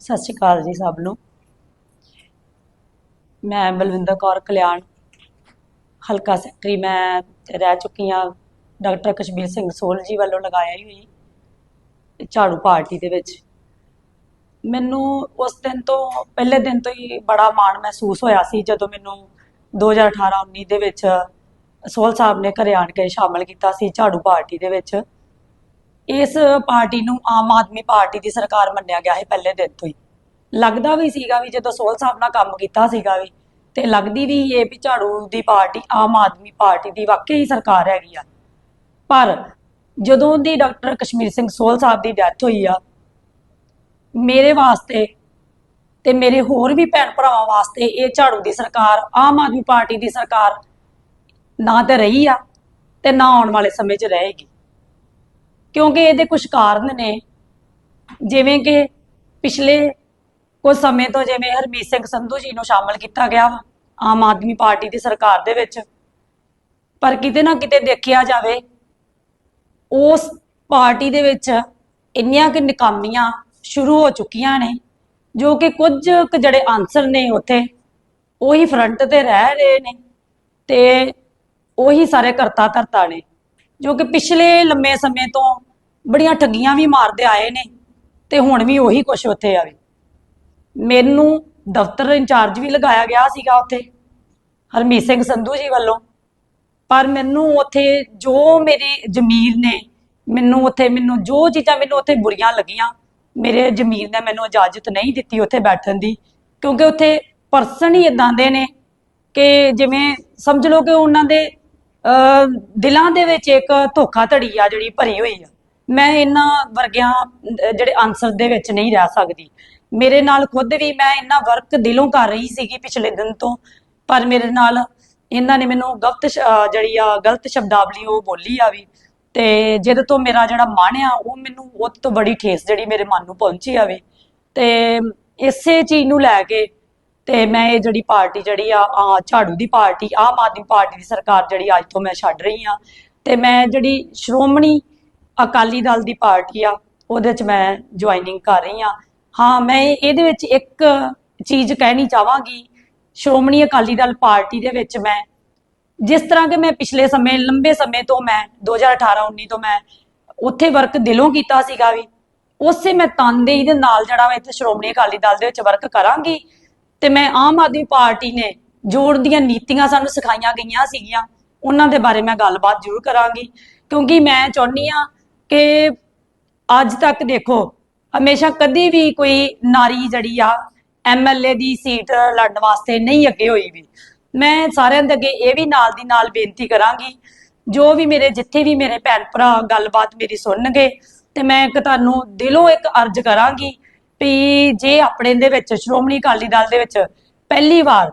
ਸਤਿ ਸ਼੍ਰੀ ਅਕਾਲ ਜੀ ਸਭ ਨੂੰ। ਮੈਂ ਬਲਵਿੰਦਰ ਕੌਰ ਕਲਿਆਣ। ਹਲਕਾ ਸੈਕਟਰੀ ਮੈਂ ਰਹਿ ਚੁੱਕੀ ਹਾਂ ਡਾਕਟਰ ਕਸ਼ਮੀਰ ਸਿੰਘ ਸੋਲ ਜੀ ਵੱਲੋਂ ਲਗਾਇਆ ਹੀ ਹੋਈ ਝਾੜੂ ਪਾਰਟੀ ਦੇ ਵਿੱਚ। ਮੈਨੂੰ ਉਸ ਦਿਨ ਤੋਂ, ਪਹਿਲੇ ਦਿਨ ਤੋਂ ਹੀ ਬੜਾ ਮਾਣ ਮਹਿਸੂਸ ਹੋਇਆ ਸੀ ਜਦੋਂ ਮੈਨੂੰ 2018-19 ਦੇ ਵਿੱਚ ਸੋਲ ਸਾਹਿਬ ਨੇ ਘਰੇ ਆਣ ਕੇ ਸ਼ਾਮਲ ਕੀਤਾ ਸੀ ਝਾੜੂ ਪਾਰਟੀ ਦੇ ਵਿੱਚ। ਇਸ ਪਾਰਟੀ ਨੂੰ ਆਮ ਆਦਮੀ ਪਾਰਟੀ ਦੀ ਸਰਕਾਰ ਮੰਨਿਆ ਗਿਆ ਹੈ ਪਹਿਲੇ ਦਿਨ ਤੋਂ ਹੀ। ਲੱਗਦਾ ਵੀ ਸੀਗਾ ਵੀ ਜਦੋਂ ਸੋਹਲ ਸਾਹਿਬ ਨਾਲ ਕੰਮ ਕੀਤਾ ਸੀਗਾ ਵੀ, ਤੇ ਲੱਗਦੀ ਵੀ ਇਹ ਵੀ ਝਾੜੂ ਦੀ ਪਾਰਟੀ ਆਮ ਆਦਮੀ ਪਾਰਟੀ ਦੀ ਵਾਕਈ ਸਰਕਾਰ ਹੈਗੀ ਆ। ਪਰ ਜਦੋਂ ਦੀ ਡਾਕਟਰ ਕਸ਼ਮੀਰ ਸਿੰਘ ਸੋਹਲ ਸਾਹਿਬ ਦੀ ਡੈਥ ਹੋਈ ਆ, ਮੇਰੇ ਵਾਸਤੇ ਤੇ ਮੇਰੇ ਹੋਰ ਵੀ ਭੈਣ ਭਰਾਵਾਂ ਵਾਸਤੇ ਇਹ ਝਾੜੂ ਦੀ ਸਰਕਾਰ, ਆਮ ਆਦਮੀ ਪਾਰਟੀ ਦੀ ਸਰਕਾਰ ਨਾ ਤੇ ਰਹੀ ਆ ਤੇ ਨਾ ਆਉਣ ਵਾਲੇ ਸਮੇਂ 'ਚ ਰਹੇਗੀ। ਕਿਉਂਕਿ ਇਹਦੇ ਕੁਝ ਕਾਰਨ ਨੇ। ਜਿਵੇਂ ਕਿ ਪਿਛਲੇ ਕੁਝ ਸਮੇਂ ਤੋਂ ਜਿਵੇਂ ਹਰਮੀਤ ਸਿੰਘ ਸੰਧੂ ਜੀ ਨੂੰ ਸ਼ਾਮਲ ਕੀਤਾ ਗਿਆ ਵਾ, ਆਮ ਆਦਮੀ ਪਾਰਟੀ ਦੀ ਸਰਕਾਰ ਦੇ ਵਿੱਚ। ਪਰ ਕਿਤੇ ਨਾ ਕਿਤੇ ਦੇਖਿਆ ਜਾਵੇ, ਉਸ ਪਾਰਟੀ ਦੇ ਵਿੱਚ ਇੰਨੀਆਂ ਕਿ ਨਿਕਾਮੀਆਂ ਸ਼ੁਰੂ ਹੋ ਚੁੱਕੀਆਂ ਨੇ, ਜੋ ਕਿ ਕੁਝ ਕੁ ਜਿਹੜੇ ਆਨਸਰ ਨੇ ਉੱਥੇ, ਉਹੀ ਫਰੰਟ ਤੇ ਰਹਿ ਰਹੇ ਨੇ ਤੇ ਉਹੀ ਸਾਰੇ ਕਰਤਾ ਧਰਤਾ ਨੇ। ਜੋ ਕਿ ਪਿਛਲੇ ਲੰਮੇ ਸਮੇਂ ਤੋਂ ਬੜੀਆਂ ਠੱਗੀਆਂ ਵੀ ਮਾਰਦੇ ਆਏ ਨੇ ਤੇ ਹੁਣ ਵੀ ਉਹੀ ਕੁਛ ਉੱਥੇ ਆਵੇ ਮੈਨੂੰ ਦਫ਼ਤਰ ਇੰਚਾਰਜ ਵੀ ਲਗਾਇਆ ਗਿਆ ਸੀਗਾ ਉੱਥੇ, ਹਰਮੀਤ ਸਿੰਘ ਸੰਧੂ ਜੀ ਵੱਲੋਂ। ਪਰ ਮੈਨੂੰ ਉੱਥੇ ਜੋ ਮੇਰੇ ਜ਼ਮੀਰ ਨੇ, ਮੈਨੂੰ ਉੱਥੇ, ਮੈਨੂੰ ਜੋ ਚੀਜ਼ਾਂ ਮੈਨੂੰ ਉੱਥੇ ਬੁਰੀਆਂ ਲੱਗੀਆਂ, ਮੇਰੇ ਜ਼ਮੀਰ ਨੇ ਮੈਨੂੰ ਇਜਾਜ਼ਤ ਨਹੀਂ ਦਿੱਤੀ ਉੱਥੇ ਬੈਠਣ ਦੀ। ਕਿਉਂਕਿ ਉੱਥੇ ਪਰਸਨ ਹੀ ਇਦਾਂ ਦੇ ਨੇ ਕਿ ਜਿਵੇਂ ਸਮਝ ਲਓ ਕਿ ਉਹਨਾਂ ਦੇ ਅਹ, ਦਿਲਾਂ ਦੇ ਵਿੱਚ ਇੱਕ ਧੋਖਾਧੜੀ ਆ ਜਿਹੜੀ ਭਰੀ ਹੋਈ ਆ। ਮੈਂ ਇਹਨਾਂ ਵਰਗਿਆਂ ਅਹ, ਜਿਹੜੇ ਆਨਸਰ ਦੇ ਵਿੱਚ ਨਹੀਂ ਰਹਿ ਸਕਦੀ। ਮੇਰੇ ਨਾਲ ਖੁਦ ਵੀ ਮੈਂ ਇਹਨਾਂ ਵਰਕ ਦਿਲੋਂ ਕਰ ਰਹੀ ਸੀਗੀ ਪਿਛਲੇ ਦਿਨ ਤੋਂ ਪਰ ਮੇਰੇ ਨਾਲ ਇਹਨਾਂ ਨੇ ਮੈਨੂੰ ਗਲਤ ਸ਼- ਅਹ, ਜਿਹੜੀ ਆ ਗਲਤ ਸ਼ਬਦਾਵਲੀ ਉਹ ਬੋਲੀ ਆ ਵੀ। ਤੇ ਜਿਹਦੇ ਤੋਂ ਮੇਰਾ ਜਿਹੜਾ ਮਨ ਆ ਉਹ ਮੈਨੂੰ ਉਹ ਤੋਂ ਬੜੀ ਠੇਸ ਜਿਹੜੀ ਮੇਰੇ ਮਨ ਨੂੰ ਪਹੁੰਚੀ ਆਵੇ ਤੇ ਇਸੇ ਚੀਜ਼ ਨੂੰ ਲੈ ਕੇ ਤੇ ਮੈਂ ਇਹ ਜਿਹੜੀ ਪਾਰਟੀ ਜਿਹੜੀ ਆ ਝਾੜੂ ਦੀ ਪਾਰਟੀ, ਆਮ ਆਦਮੀ ਪਾਰਟੀ ਦੀ ਸਰਕਾਰ ਜਿਹੜੀ ਅੱਜ ਤੋਂ ਮੈਂ ਛੱਡ ਰਹੀ ਆ ਤੇ ਮੈਂ ਜਿਹੜੀ ਸ਼੍ਰੋਮਣੀ ਅਕਾਲੀ ਦਲ ਦੀ ਪਾਰਟੀ ਆ, ਉਹਦੇ ਚ ਮੈਂ ਜੁਆਇਨਿੰਗ ਕਰ ਰਹੀ ਆ ਹਾਂ, ਮੈਂ ਇਹਦੇ ਵਿੱਚ ਇੱਕ ਚੀਜ਼ ਕਹਿਣੀ ਚਾਹਾਂਗੀ, ਸ਼੍ਰੋਮਣੀ ਅਕਾਲੀ ਦਲ ਪਾਰਟੀ ਦੇ ਵਿੱਚ ਮੈਂ, ਜਿਸ ਤਰ੍ਹਾਂ ਕਿ ਮੈਂ ਪਿਛਲੇ ਸਮੇਂ, ਲੰਬੇ ਸਮੇਂ ਤੋਂ ਮੈਂ 2018-19 ਤੋਂ ਮੈਂ ਉੱਥੇ ਵਰਕ ਦਿਲੋਂ ਕੀਤਾ ਸੀਗਾ ਵੀ, ਉਸੇ ਮੈਂ ਤਨਦੇਹੀ ਦੇ ਨਾਲ ਜਿਹੜਾ ਮੈਂ ਇੱਥੇ ਸ਼੍ਰੋਮਣੀ ਅਕਾਲੀ ਦਲ ਦੇ ਵਿੱਚ ਵਰਕ ਕਰਾਂਗੀ ਤੇ ਮੈਂ ਆਮ ਆਦਮੀ ਪਾਰਟੀ ਨੇ ਜੋੜ ਦੀਆਂ ਨੀਤੀਆਂ ਸਾਨੂੰ ਸਿਖਾਈਆਂ ਗਈਆਂ ਸੀਗੀਆਂ, ਉਹਨਾਂ ਦੇ ਬਾਰੇ ਮੈਂ ਗੱਲਬਾਤ ਜ਼ਰੂਰ ਕਰਾਂਗੀ। ਕਿਉਂਕਿ ਮੈਂ ਚਾਹੁੰਦੀ ਆ ਕਿ ਅੱਜ ਤੱਕ ਦੇਖੋ, ਹਮੇਸ਼ਾ ਕਦੀ ਵੀ ਕੋਈ ਨਾਰੀ ਜਿਹੜੀ ਆ ਐਮਐਲਏ ਦੀ ਸੀਟ ਲੜਨ ਵਾਸਤੇ ਨਹੀਂ ਅੱਗੇ ਹੋਈ ਵੀ। ਮੈਂ ਸਾਰਿਆਂ ਦੇ ਅੱਗੇ ਇਹ ਵੀ ਨਾਲ ਦੀ ਨਾਲ ਬੇਨਤੀ ਕਰਾਂਗੀ, ਜੋ ਵੀ ਮੇਰੇ, ਜਿੱਥੇ ਵੀ ਮੇਰੇ ਭੈਣ ਭਰਾ ਗੱਲਬਾਤ ਮੇਰੀ ਸੁਣਨਗੇ, ਤੇ ਮੈਂ ਇੱਕ ਤੁਹਾਨੂੰ ਦਿਲੋਂ ਇੱਕ ਅਰਜ਼ ਕਰਾਂਗੀ ਵੀ ਜੇ ਆਪਣੇ ਦੇ ਵਿੱਚ, ਸ਼੍ਰੋਮਣੀ ਅਕਾਲੀ ਦਲ ਦੇ ਵਿੱਚ ਪਹਿਲੀ ਵਾਰ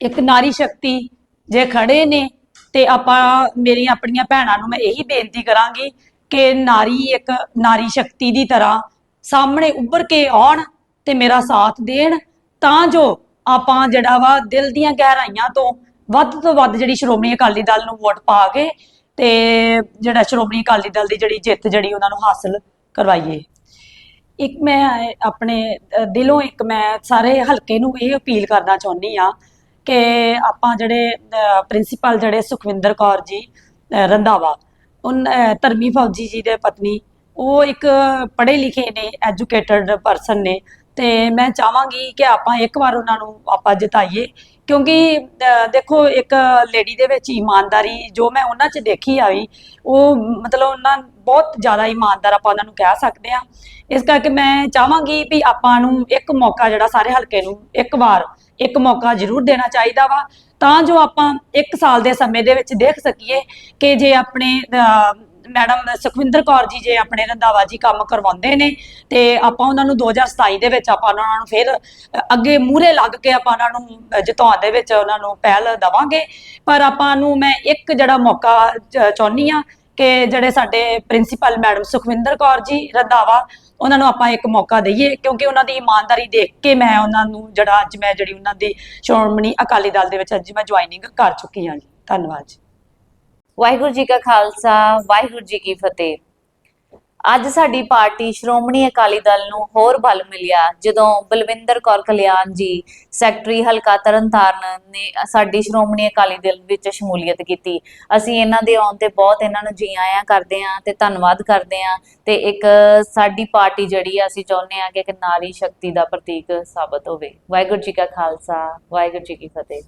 ਇੱਕ ਨਾਰੀ ਸ਼ਕਤੀ ਜੇ ਖੜੇ ਨੇ ਤੇ ਆਪਾਂ ਮੇਰੀਆਂ ਆਪਣੀਆਂ ਭੈਣਾਂ ਨੂੰ ਮੈਂ ਇਹੀ ਬੇਨਤੀ ਕਰਾਂਗੀ ਕਿ ਨਾਰੀ ਇੱਕ ਨਾਰੀ ਸ਼ਕਤੀ ਦੀ ਤਰ੍ਹਾਂ ਸਾਹਮਣੇ ਉੱਭਰ ਕੇ ਆਉਣ ਤੇ ਮੇਰਾ ਸਾਥ ਦੇਣ, ਤਾਂ ਜੋ ਆਪਾਂ ਜਿਹੜਾ ਵਾ ਦਿਲ ਦੀਆਂ ਗਹਿਰਾਈਆਂ ਤੋਂ ਵੱਧ ਤੋਂ ਵੱਧ ਜਿਹੜੀ ਸ਼੍ਰੋਮਣੀ ਅਕਾਲੀ ਦਲ ਨੂੰ ਵੋਟ ਪਾ ਕੇ ਤੇ ਜਿਹੜਾ ਸ਼੍ਰੋਮਣੀ ਅਕਾਲੀ ਦਲ ਦੀ ਜਿਹੜੀ ਜਿੱਤ ਜਿਹੜੀ ਉਹਨਾਂ ਨੂੰ ਹਾਸਲ ਕਰਵਾਈਏ। ਇੱਕ ਮੈਂ, ਆਪਣੇ ਦਿਲੋਂ ਇੱਕ ਮੈਂ ਸਾਰੇ ਹਲਕੇ ਨੂੰ ਇਹ ਅਪੀਲ ਕਰਨਾ ਚਾਹੁੰਦੀ ਆ ਕਿ ਆਪਾਂ ਜਿਹੜੇ ਪ੍ਰਿੰਸੀਪਲ ਜਿਹੜੇ ਸੁਖਵਿੰਦਰ ਕੌਰ ਜੀ ਰੰਧਾਵਾ, ਉਨ ਧਰਮੀ ਫੌਜੀ ਜੀ ਦੇ ਪਤਨੀ, ਉਹ ਇੱਕ ਪੜ੍ਹੇ ਲਿਖੇ ਨੇ, ਐਜੂਕੇਟਡ ਪਰਸਨ ਨੇ। ਤੇ ਮੈਂ ਚਾਹਾਂਗੀ ਕਿ ਆਪਾਂ ਇੱਕ ਵਾਰ ਉਹਨਾਂ ਨੂੰ ਆਪਾਂ ਜਿਤਾਈਏ। ਕਿਉਂਕਿ ਅ, ਦੇਖੋ ਇੱਕ ਲੇਡੀ ਦੇ ਵਿੱਚ ਇਮਾਨਦਾਰੀ ਜੋ ਮੈਂ ਉਹਨਾਂ 'ਚ ਦੇਖੀ ਆਈ ਉਹ ਮਤਲਬ ਉਹਨਾਂ ਬਹੁਤ ਜ਼ਿਆਦਾ ਇਮਾਨਦਾਰ ਆਪਾਂ ਉਹਨਾਂ ਨੂੰ ਕਹਿ ਸਕਦੇ ਆ ਇਸ ਕਰਕੇ ਮੈਂ ਚਾਹਾਂਗੀ ਵੀ ਆਪਾਂ ਨੂੰ ਇੱਕ ਮੌਕਾ ਜਿਹੜਾ ਸਾਰੇ ਹਲਕੇ ਨੂੰ ਇੱਕ ਵਾਰ ਇੱਕ ਮੌਕਾ ਜ਼ਰੂਰ ਦੇਣਾ ਚਾਹੀਦਾ ਵਾ। ਤਾਂ ਜੋ ਆਪਾਂ ਇੱਕ ਸਾਲ ਦੇ ਸਮੇਂ ਦੇ ਵਿੱਚ ਦੇਖ ਸਕੀਏ ਕਿ ਜੇ ਆਪਣੇ ਅਹ, ਮੈਡਮ ਸੁਖਵਿੰਦਰ ਕੌਰ ਜੀ ਜੇ ਆਪਣੇ ਰੰਧਾਵਾ ਜੀ ਕੰਮ ਕਰਵਾਉਂਦੇ ਨੇ ਤੇ ਆਪਾਂ ਉਹਨਾਂ ਨੂੰ 2027 ਦੇ ਵਿੱਚ ਆਪਾਂ ਉਹਨਾਂ ਨੂੰ ਫਿਰ ਅੱਗੇ ਮੂਹਰੇ ਲੱਗ ਕੇ ਆਪਾਂ ਉਹਨਾਂ ਨੂੰ ਅ, ਜਿਤਾਉਣ ਦੇ ਵਿੱਚ ਉਹਨਾਂ ਨੂੰ ਪਹਿਲ ਦਵਾਂਗੇ। ਪਰ ਆਪਾਂ ਨੂੰ ਮੈਂ ਇੱਕ ਜਿਹੜਾ ਮੌਕਾ ਚ- ਚਾਹੁੰਦੀ ਆ ਕਿ ਜਿਹੜੇ ਸਾਡੇ ਪ੍ਰਿੰਸੀਪਲ ਮੈਡਮ ਸੁਖਵਿੰਦਰ ਕੌਰ ਜੀ ਰੰਧਾਵਾ ਉਹਨਾਂ ਨੂੰ ਆਪਾਂ ਇੱਕ ਮੌਕਾ ਦਈਏ ਕਿਉਂਕਿ ਉਹਨਾਂ ਦੀ ਇਮਾਨਦਾਰੀ ਦੇਖ ਕੇ ਮੈਂ ਉਹਨਾਂ ਨੂੰ ਜਿਹੜਾ ਅੱਜ ਮੈਂ ਜਿਹੜੀ ਉਹਨਾਂ ਦੀ ਸ਼੍ਰੋਮਣੀ ਅਕਾਲੀ ਦਲ ਦੇ ਵਿੱਚ ਅੱਜ ਮੈਂ ਜੁਆਇਨਿੰਗ ਕਰ ਚੁੱਕੀ ਹਾਂ ਜੀ। ਧੰਨਵਾਦ ਜੀ। ਵਾਹਿਗੁਰੂ ਜੀ ਕਾ ਖਾਲਸਾ, ਵਾਹਿਗੁਰੂ ਜੀ ਕੀ ਫਤਿਹ। ਅੱਜ ਸਾਡੀ ਪਾਰਟੀ ਸ਼੍ਰੋਮਣੀ ਅਕਾਲੀ ਦਲ ਨੂੰ ਹੋਰ ਬਲ ਮਿਲਿਆ, ਜਦੋਂ ਬਲਵਿੰਦਰ ਕੌਰ ਕਲਿਆਣ ਜੀ, ਸੈਕਟਰੀ ਹਲਕਾ ਤਰਨਤਾਰਨ ਨੇ ਸਾਡੀ ਸ਼੍ਰੋਮਣੀ ਅਕਾਲੀ ਦਲ ਵਿੱਚ ਸ਼ਮੂਲੀਅਤ ਕੀਤੀ। ਅਸੀਂ ਇਹਨਾਂ ਦੇ ਆਉਣ ਤੇ ਬਹੁਤ ਇਹਨਾਂ ਨੂੰ ਜੀ ਆਇਆਂ ਕਰਦੇ ਆਂ ਤੇ ਧੰਨਵਾਦ ਕਰਦੇ ਆਂ ਤੇ ਇੱਕ ਸਾਡੀ ਪਾਰਟੀ ਜਿਹੜੀ ਆ, ਅਸੀਂ ਚਾਹੁੰਦੇ ਆ ਕਿ ਇੱਕ ਨਾਰੀ ਸ਼ਕਤੀ ਦਾ ਪ੍ਰਤੀਕ ਸਾਬਤ ਹੋਵੇ। ਵਾਹਿਗੁਰੂ ਜੀ ਕਾ ਖਾਲਸਾ, ਵਾਹਿਗੁਰੂ ਜੀ ਕੀ ਫਤਿਹ।